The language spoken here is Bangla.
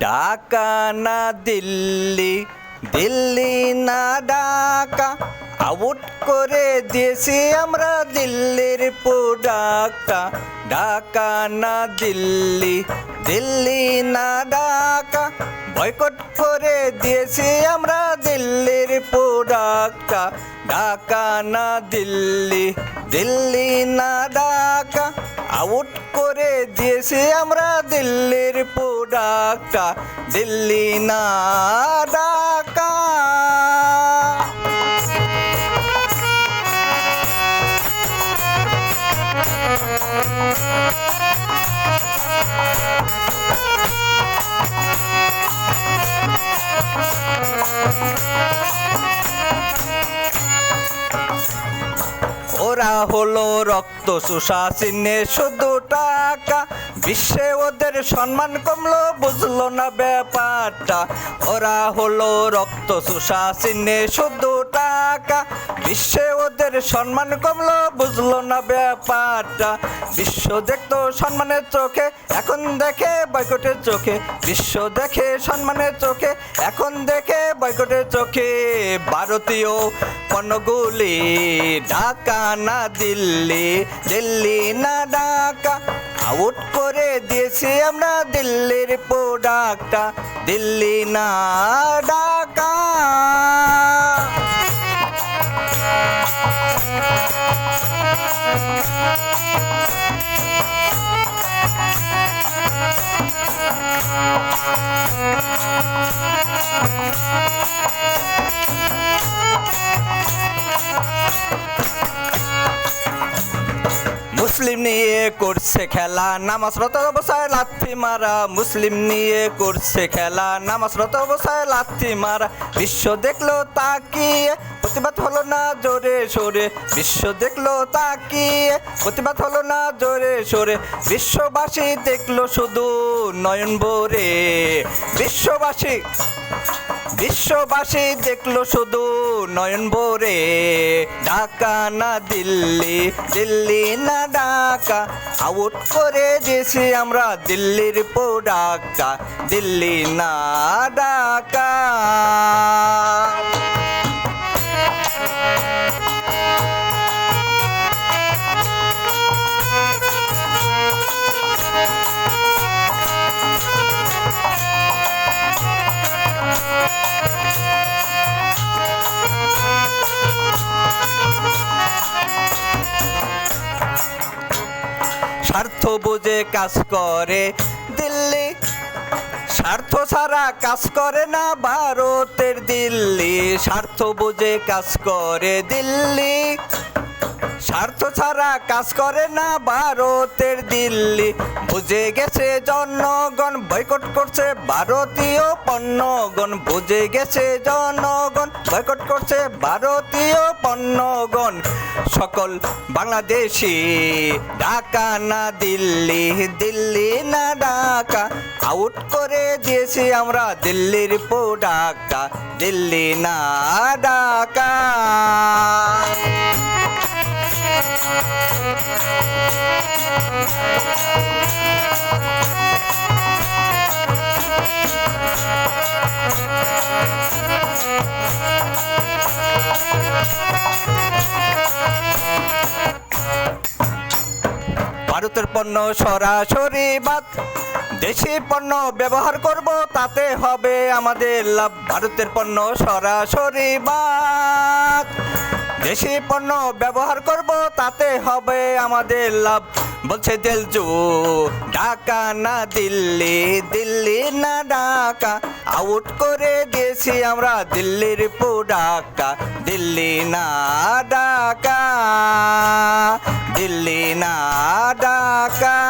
ঢাকা না দিল্লি দিল্লি না ডাকা আউট করে দিয়েছি আমরা দিল্লির প্রোডাক্টটা ঢাকা না দিল্লি দিল্লি না ঢাকা বয়কট করে দিয়েছি আমরা দিল্লির প্রোডাক্টটা ঢাকা না দিল্লি দিল্লি না ঢাকা আউট দিয়েছি আমরা দিল্লির প্রোডাক্টটা দিল্লি না ঢাকা হলো রক্ত চিনে শুধু টাকা। বিশ্বে ওদের সম্মান কমলো, বুঝলো না ব্যাপারটা। ওরা হলো রক্ত চোষা, চিনে শুধু টাকা। বিশ্বে ওদের সম্মান কমলো, বুঝলো না ব্যাপারটা। বিশ্ব দেখতো সম্মানের চোখে, এখন দেখে বয়কটের চোখে। বিশ্ব দেখে সম্মানের চোখে, এখন দেখে বয়কটের চোখে। ভারতীয় পণ্যগুলি ঢাকা না দিল্লি দিল্লি না ঢাকা। আউট করে দিয়েছি আমরা দিল্লির প্রোডাক্টটা। দিল্লি না মুসলিম নিয়ে করছে খেলা, নামাজ রত অবস্থায় লাথি মারা, মুসলিম নিয়ে করছে খেলা, নামাজ রত অবস্থায় লাথি মারা। বিশ্ব দেখল তাকিয়ে, প্রতিবাদ হলো না জোরে সোরে। বিশ্ব দেখল তাকিয়ে, প্রতিবাদ হলো না জোরে সোরে। বিশ্ববাসী দেখল শুধু নয়ন ভরে। বিশ্ববাসী বিশ্ববাসী দেখল শুধু নয়ন ভরে। ঢাকা না দিল্লি দিল্লি না ঢাকা। আউট করে দিয়েছি আমরা দিল্লির পোডাক্টা দিল্লি না ঢাকা। স্বার্থ বুঝে কাজ করে দিল্লি। স্বার্থ ছাড়া কাজ করে না ভারতের দিল্লি। স্বার্থ বুঝে কাজ করে দিল্লি। স্বার্থ ছাড়া কাজ করে না ভারতের দিল্লি। বুঝে গেছে জনগণ, বয়কট করছে ভারতীয় পণ্যগণ। বুঝে গেছে জনগণ, বয়কট করছে ভারতীয় পণ্যগণ। সকল বাংলাদেশি, ঢাকা না দিল্লি দিল্লি না ঢাকা। আউট করে দিয়েছি আমরা দিল্লির প্রোডাক্টটা দিল্লি না ঢাকা। ভারতের পণ্য সরাসরি বাদ। দেশি পণ্য ব্যবহার করব, তাতে হবে আমাদের লাভ। ভারতের পণ্য সরাসরি বাদ। দেশি পণ্য ব্যবহার করব, তাতে হবে আমাদের লাভ। বলছে দিলজু, ঢাকা না দিল্লি? দিল্লি না ঢাকা? আউট করে দিয়েছি আমরা দিল্লির প্রোডাক্টটা দিল্লি না ঢাকা। দিল্লি না ঢাকা